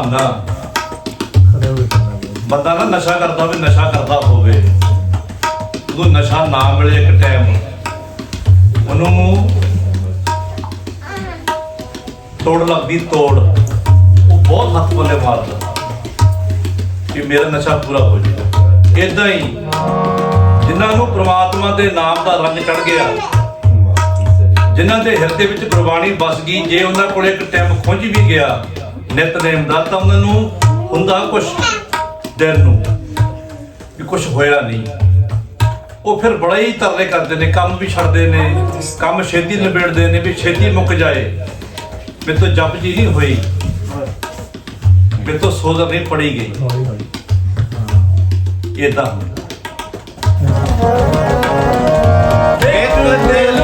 ਲੁਭਾਨਾ ਬੰਦਾ ਨਾ ਨਸ਼ਾ ਕਰਦਾ ਹੋਵੇ ਨਸ਼ਾ ਕਰਦਾ ਹੋਵੇ। ਉਹ ਨਸ਼ਾ ਨਾ ਮਿਲੇ ਇੱਕ ਟਾਈਮ ਉਹਨੂੰ ਤੋੜ ਲੱਗਦੀ ਤੋੜ। ਉਹ ਬਹੁਤ ਹੱਥ ਪੱਲੇ ਮਾਰਦਾ। ਕਿ ਮੇਰਾ ਨਸ਼ਾ ਪੂਰਾ ਹੋ ਜਾਵੇ ਇਦਾਂ ਹੀ ਜਿਨ੍ਹਾਂ ਨੂੰ ਪ੍ਰਮਾਤਮਾ ਦੇ ਨਾਮ ਦਾ ਰੰਗ ਚੜ ਗਿਆ ਜਿਨ੍ਹਾਂ ਦੇ ਹਿਰਦੇ ਵਿੱਚ ਗੁਰਬਾਣੀ ਵਸ ਗਈ ਜੇ ਉਹਨਾਂ ਕੋਲ ਇੱਕ ਟਾਈਮ ਖੁੰਝ ਵੀ ਗਿਆ ਨਿਤਨੇਮ ਦਾ ਤਾਂ ਉਹਨਾਂ ਨੂੰ ਹੁੰਦਾ ਕੁਝ ਦਿਲ ਨੂੰ, ਵੀ ਕੁਝ ਹੋਇਆ ਨਹੀਂ। ਉਹ ਫਿਰ ਬੜਾ ਹੀ ਤਰਲੇ ਕਰਦੇ ਨੇ, ਕੰਮ ਵੀ ਛੱਡਦੇ ਨੇ, ਕੰਮ ਛੇਤੀ ਨਿਬੇੜਦੇ ਨੇ, ਵੀ ਛੇਤੀ ਮੁੱਕ ਜਾਏ। ਮੇਰੇ ਤੋਂ ਜਪ ਜੀ ਨਹੀਂ ਹੋਈ। ਮੇਰੇ ਤੋਂ ਸੋਦਰ ਨਹੀਂ ਪੜੀ ਗਈ। ਇਦਾਂ ਇੱਕ ਦਿਲ